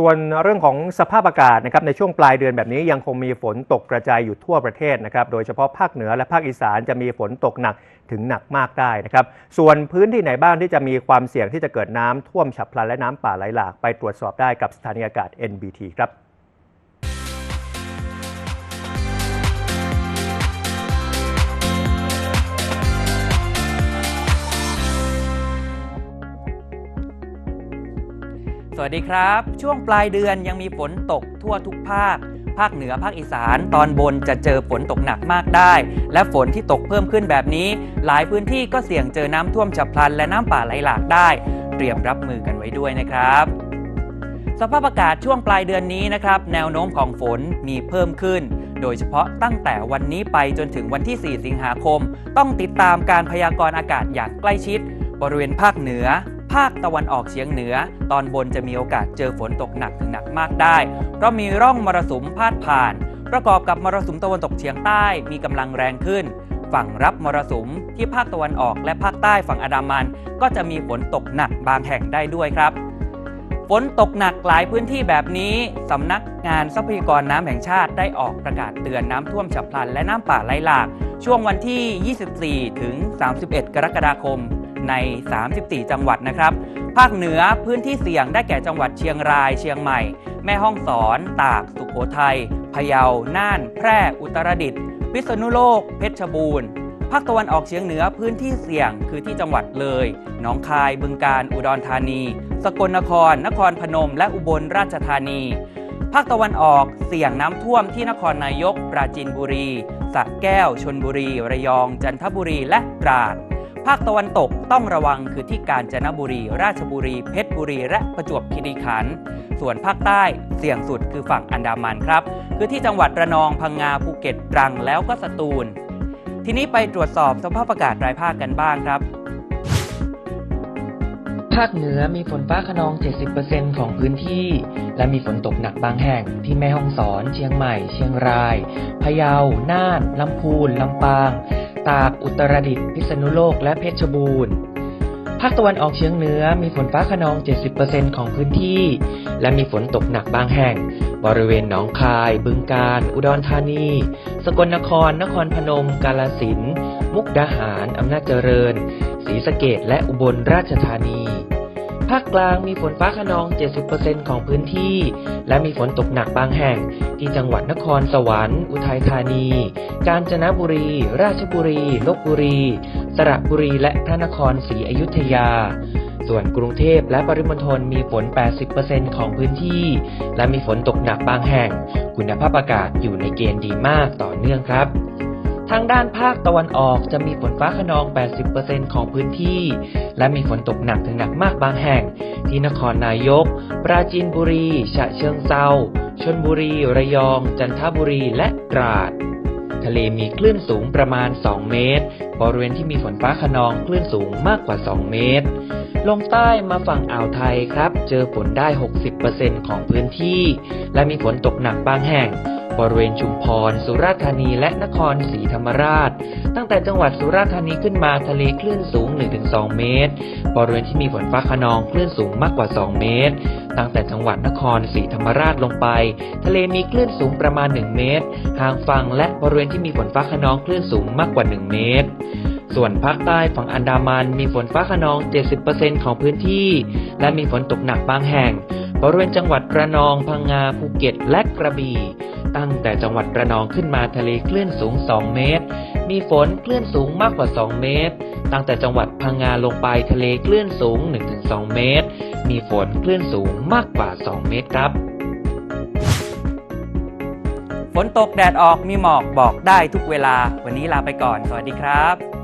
ส่วนเรื่องของสภาพอากาศนะครับในช่วงปลายเดือนแบบนี้ยังคงมีฝนตกกระจายอยู่ทั่วประเทศนะครับโดยเฉพาะภาคเหนือและภาคอีสานจะมีฝนตกหนักถึงหนักมากได้นะครับส่วนพื้นที่ไหนบ้างที่จะมีความเสี่ยงที่จะเกิดน้ำท่วมฉับพลันและน้ำป่าไหลหลากไปตรวจสอบได้กับสถานีอากาศ NBT ครับ สวัสดีครับ ช่วงปลายเดือนยังมีฝนตกทั่วทุกภาค ภาคเหนือภาคอีสานตอนบนจะเจอฝนตกหนักมากได้ และฝนที่ตกเพิ่มขึ้นแบบนี้ หลายพื้นที่ก็เสี่ยงเจอน้ำท่วมฉับพลัน และน้ำป่าไหลหลากได้ เตรียมรับมือกันไว้ด้วยนะครับสภาพอากาศช่วงปลายเดือนนี้นะครับ แนวโน้มของฝนมีเพิ่มขึ้น โดยเฉพาะตั้งแต่วันนี้ไปจนถึงวันที่ 4 สิงหาคม ต้องติดตามการพยากรณ์อากาศอย่างใกล้ชิด บริเวณภาคเหนือ ภาคตะวันออกเฉียงเหนือ ตอนบนจะมีโอกาสเจอฝนตกหนักถึงหนักมากได้ เพราะมีร่องมรสุมพาดผ่าน ประกอบกับมรสุมตะวันตกเฉียงใต้มีกำลังแรงขึ้น ฝั่งรับมรสุมที่ภาคตะวันออกและภาคใต้ฝั่งอันดามัน ก็จะมีฝนตกหนักบางแห่งได้ด้วยครับฝนตกหนักหลายพื้นที่แบบนี้ สำนักงานทรัพยากรน้ำแห่งชาติได้ออกประกาศเตือนน้ำท่วมฉับพลันและน้ำป่าไหลหลาก ช่วงวันที่ 24 ถึง 31 กรกฎาคม ใน 34 จังหวัดนะครับ ภาคเหนือพื้นที่เสี่ยงได้แก่จังหวัดเชียงราย เชียงใหม่ แม่ฮ่องสอน ตาก สุโขทัย พะเยา น่าน แพร่ อุตรดิตถ์ พิษณุโลก เพชรบูรณ์ ภาคตะวันออกเฉียงเหนือพื้นที่เสี่ยงคือที่จังหวัดเลย หนองคาย บึงกาฬ อุดรธานี สกลนคร นครพนม และอุบลราชธานี ภาคตะวันออกเสี่ยงน้ำท่วมที่นครนายก ปราจีนบุรีสระแก้ว ชนบุรี ระยอง จันทบุรี และตราด ภาคตะวันตกต้องระวังคือที่กาญจนบุรี ราชบุรี เพชรบุรี และประจวบคีรีขันธ์ส่วนภาคใต้เสี่ยงสุดคือฝั่งอันดามันครับ คือที่จังหวัดระนองพังงาภูเก็ตตรังแล้วก็สตูล ทีนี้ไปตรวจสอบสภาพอากาศรายภาคกันบ้างครับภาคเหนือมีฝนฟ้าขนอง 70%ของพื้นที่ และมีฝนตกหนักบางแห่งที่แม่ฮ่องสอน เชียงใหม่ เชียงราย พะเยา น่าน ลำพูน ลำปาง ตาก อุตรดิตถ์ พิษณุโลก และเพชรบูรณ์ ภาคตะวันออกเฉียงเหนือมีฝนฟ้าขนอง 70%ของพื้นที่ และมีฝนตกหนักบางแห่ง บริเวณหนองคาย บึงกาฬ อุดรธานี สกลนคร นครพนม กาฬสินธุ์ มุกดาหาร อำนาจเจริญ ศรีสะเกดและอุบลราชธานี ภาคกลางมีฝนฟ้าขนอง 70%ของพื้นที่ และมีฝนตกหนักบางแห่ง ที่จังหวัดนครสวรรค์ อุทัยธานี กาญจนบุรี ราชบุรี ลบบุรี สระบุรี และพระนครศรีอยุธยา ส่วนกรุงเทพและปริมณฑลมีฝน 80%ของพื้นที่ และมีฝนตกหนักบางแห่ง คุณภาพอากาศอยู่ในเกณฑ์ดีมากต่อเนื่องครับ ทางด้านภาคตะวันออกจะมีฝนฟ้าขนอง 80%ของพื้นที่ และมีฝนตกหนักถึงหนักมากบางแห่ง ที่นครนายก ปราจีนบุรี ฉะเชิงเซาชนบุรี ระยอง จันทบุรี และตราด ทะเลมีคลื่นสูงประมาณ 2 เมตร บริเวณที่มีฝนฟ้าขนองคลื่นสูงมากกว่า 2 เมตร ลงใต้มาฝั่งอ่าวไทยครับ เจอฝนได้ 60%ของพื้นที่ และมีฝนตกหนักบางแห่ง บริเวณชุมพร สุราษฎร์ธานีและนครศรีธรรมราช ตั้งแต่จังหวัดสุราษฎร์ธานีขึ้นมาทะเลคลื่นสูง 1-2 เมตร บริเวณที่มีฝนฟ้าขนองคลื่นสูงมากกว่า 2 เมตร ตั้งแต่จังหวัดนครศรีธรรมราชลงไป ทะเลมีคลื่นสูงประมาณ 1 เมตร ห่างฝั่งและบริเวณที่มีฝนฟ้าขนองคลื่นสูงมากกว่า 1 เมตร ส่วนภาคใต้ฝั่งอันดามันมีฝนฟ้าขนอง 70%ของพื้นที่ และมีฝนตกหนักบางแห่ง บริเวณจังหวัดระนอง พังงา ภูเก็ต และกระบี่ ตั้งแต่จังหวัดระนองขึ้นมาทะเลคลื่นสูง 2 เมตร มีฝนคลื่นสูงมากกว่า 2 เมตร ตั้งแต่จังหวัดพังงาลงไปทะเลคลื่นสูง 1-2 เมตร มีฝนคลื่นสูงมากกว่า 2 เมตรครับฝนตกแดดออกมีหมอกบอกได้ทุกเวลา วันนี้ลาไปก่อน สวัสดีครับ